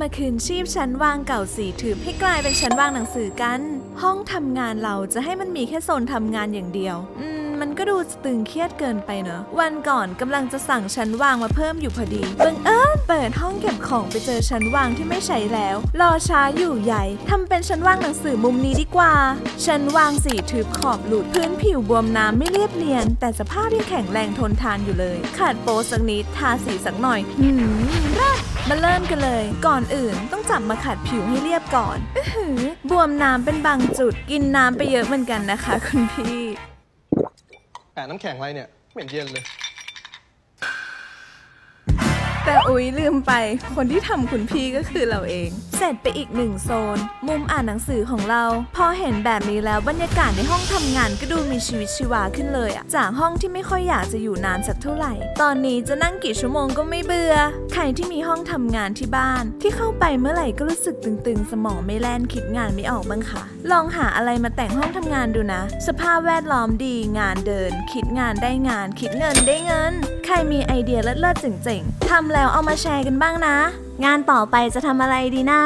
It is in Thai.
มาคืนชีพชั้นวางเก่าสีถือให้กลายเป็นชั้นวางหนังสือกัน ห้องทำงานเราจะให้มันมีแค่โซนทำงานอย่างเดียว อืม ก็ดูจะตึงเครียดเกินไปเนอะวันก่อนกำลังจะสั่งชั้นวางมาเพิ่มอยู่พอดีบังเอิญเปิดห้องเก็บของไปเจอชั้นวางที่ไม่ใช้แล้ว รอช้าอยู่ใหญ่ทำเป็นชั้นวางหนังสือมุมนี้ดีกว่า ชั้นวางสีทึบขอบหลุดพื้นผิวบวมน้ำไม่เรียบเนียน แต่สภาพยังแข็งแรงทนทานอยู่เลย ขาดโปสักนิดทาสีสักหน่อยหืมรัดมาเริ่มกันเลย ก่อนอื่นต้องจับมาขัดผิวให้เรียบก่อนอือหือบวมน้ำเป็นบางจุด กินน้ำไปเยอะเหมือนกันนะคะคุณพี่ แอบน้ำแข็งอะไรเนี่ยไม่เหม็นเย็นเลย แต่อุ๊ยลืมไป คนที่ทำคุณพี่ก็คือเราเอง เสร็จไปอีกหนึ่งโซน มุมอ่านหนังสือของเรา พอเห็นแบบนี้แล้วบรรยากาศในห้องทำงานก็ดูมีชีวิตชีวาขึ้นเลยอะจากห้องที่ไม่ค่อยอยากจะอยู่นานสักเท่าไหร่ ตอนนี้จะนั่งกี่ชั่วโมงก็ไม่เบื่อ ใครที่มีห้องทำงานที่บ้าน ที่เข้าไปเมื่อไหร่ก็รู้สึกตึงๆ สมองไม่แล่นคิดงานไม่ออกบ้างค่ะ ลองหาอะไรมาแต่งห้องทำงานดูนะ สภาพแวดล้อมดี งานเดิน คิดงานได้งาน คิดเงินได้เงิน ใครมีไอเดียเลิศๆเจ๋งๆทำแล้วเอามาแชร์กันบ้างนะ งานต่อไปจะทำอะไรดีนะ